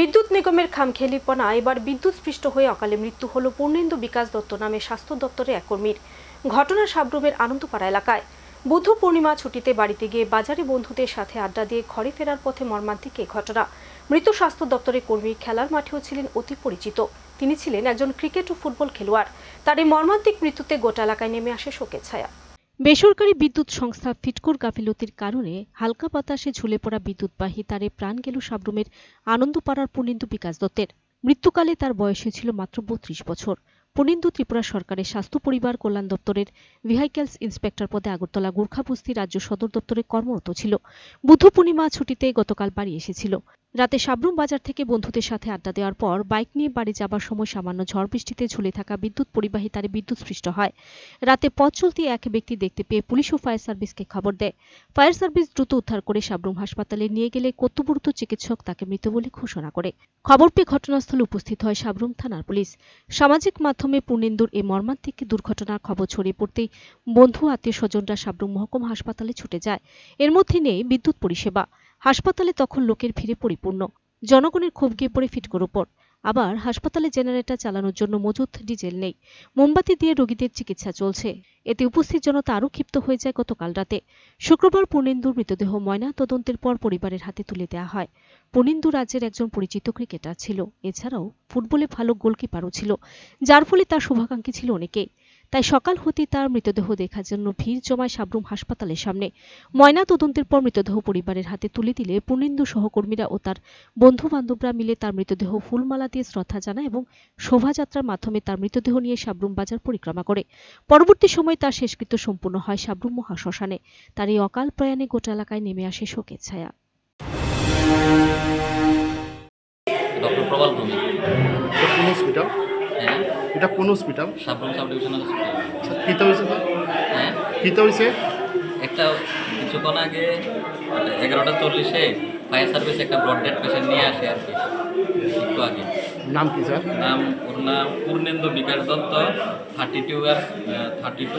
বিদ্যুৎ নিগমের খামখেয়ালিপনা, এবার বিদ্যুৎ স্পৃষ্ট হয়ে অকালে মৃত্যু হল পূর্ণেন্দু বিকাশ দত্ত নামে স্বাস্থ্য দপ্তরের এক কর্মীর। ঘটনা সাবরুমের আনন্দপাড়া এলাকায়। বুদ্ধ পূর্ণিমা ছুটিতে বাড়িতে গিয়ে বাজারে বন্ধুদের সাথে আড্ডা দিয়ে ঘরে ফেরার পথে মর্মান্তিক এই ঘটনা। মৃত স্বাস্থ্য দপ্তরের কর্মী খেলার মাঠেও ছিলেন অতি পরিচিত। তিনি ছিলেন একজন ক্রিকেট ও ফুটবল খেলোয়াড়। তার এই মর্মান্তিক মৃত্যুতে গোটা এলাকায় নেমে আসে শোকের ছায়া। বেসরকারি বিদ্যুৎ সংস্থা ফিটকোর গাফিলতির কারণে হালকা বাতাসে ঝুলে পড়া বিদ্যুৎবাহী তারে প্রাণ গেল সাবরুমের আনন্দপাড়ার পুনিন্দু বিকাশ দত্তের। মৃত্যুকালে তার বয়স হয়েছিল মাত্র বত্রিশ বছর। পুনিন্দু ত্রিপুরা সরকারের স্বাস্থ্য, পরিবার, কল্যাণ দপ্তরের ভেহিক্যালস ইন্সপেক্টর পদে আগরতলা গোর্খাবস্তি রাজ্য সদর দপ্তরে কর্মরত ছিল। বুদ্ধ পূর্ণিমা ছুটিতে গতকাল বাড়ি এসেছিল। রাতে সাবরুম বাজার থেকে বন্ধুদের সাথে আড্ডা দেওয়ার পর বাইক নিয়ে বাড়ি যাবার সময় সামান্য ঝড় বৃষ্টিতে ঝুলে থাকা বিদ্যুৎ পরিবাহী তারে বিদ্যুৎ স্পৃষ্ট হয়। রাতে পথ চলতি এক ব্যক্তি দেখতে পেয়ে পুলিশ ও ফায়ার সার্ভিসকে খবর দেয়। ফায়ার সার্ভিস দ্রুত উদ্ধার করে সাবরুম হাসপাতালে নিয়ে গেলে কর্তব্যরত চিকিৎসক তাকে মৃত বলে ঘোষণা করে। খবর পেয়ে ঘটনাস্থলে উপস্থিত হয় সাবরুম থানার পুলিশ। সামাজিক মাধ্যমে পূর্ণেন্দুর এই মর্মান্তিক দুর্ঘটনার খবর ছড়িয়ে পড়তেই বন্ধু আত্মীয় স্বজনরা সাবরুম মহকুমা হাসপাতালে ছুটে যায়। এর মধ্যে নেই বিদ্যুৎ পরিষেবা। হাসপাতালে তখন লোকের ভিড়ে পরিপূর্ণ। জনগণের ক্ষোভ গিয়ে পড়ে ফিটকোর ওপর। আবার হাসপাতালে জেনারেটর চালানোর জন্য মজুত ডিজেল নেই। মোমবাতি দিয়ে রোগীদের চিকিৎসা চলছে। এতে উপস্থিত জনতা আরও ক্ষিপ্ত হয়ে যায় গতকাল রাতে। শুক্রবার পূর্ণেন্দুর মৃতদেহ ময়না তদন্তের পর পরিবারের হাতে তুলে দেওয়া হয়। পূর্ণেন্দু রাজ্যের একজন পরিচিত ক্রিকেটার ছিল। এছাড়াও ফুটবলে ভালো গোলকিপারও ছিল। যার ফলে তার শুভাকাঙ্ক্ষী ছিল অনেকেই তাই সকাল হতেই তার মৃতদেহ দেখার জন্য ভিড় জমায় সাবরুম হাসপাতালের সামনে। ময়না তদন্তের পর মৃতদেহ পরিবারের হাতে তুলে দিলে পূর্ণেন্দু সহকর্মীরা ও তার বন্ধু বান্ধবরা মিলে তার মৃতদেহ ফুলমালা দিয়ে শ্রদ্ধা জানায় এবং শোভাযাত্রার মাধ্যমে তার মৃতদেহ নিয়ে সাবরুম বাজার পরিক্রমা করে। পরবর্তী সময় তার শেষকৃত্য সম্পূর্ণ হয় সাবরুম মহাশ্মশানে। তার এই অকাল প্রয়াণে গোটা এলাকায় নেমে আসে শোকের ছায়া। ডক্টর প্রবাল কোন হসপিটাল এটা কোন hospital Sabroom sub divisional hospital কীতে হয়েছে স্যার? হ্যাঁ? কীতে হয়েছে? একটা কিছুক্ষণ আগে এগারোটা চল্লিশে ফায়ার সার্ভিস একটা ডেড পেশেন্ট নিয়ে আসে আর কি একটু আগে। নাম কি স্যার? নাম ওর নাম Purnendu Bikash Dutta thirty two years thirty two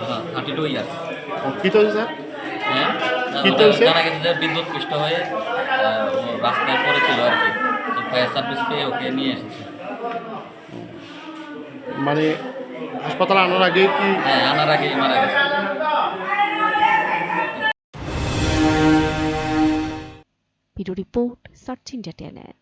হ্যাঁ থার্টি টু ইয়ার্স কীতে হয়েছে স্যার? হ্যাঁ? কি? জানা গেছে যে বিদ্যুৎ পৃষ্ঠ হয়ে রাস্তায় পড়েছিল আর কি। ফায়ার সার্ভিস পেয়ে ওকে নিয়ে এসেছে। মানে হাসপাতালে আনার আগে কি? হ্যাঁ আনার আগেই মারা গেছে। Bureau report search India Tenet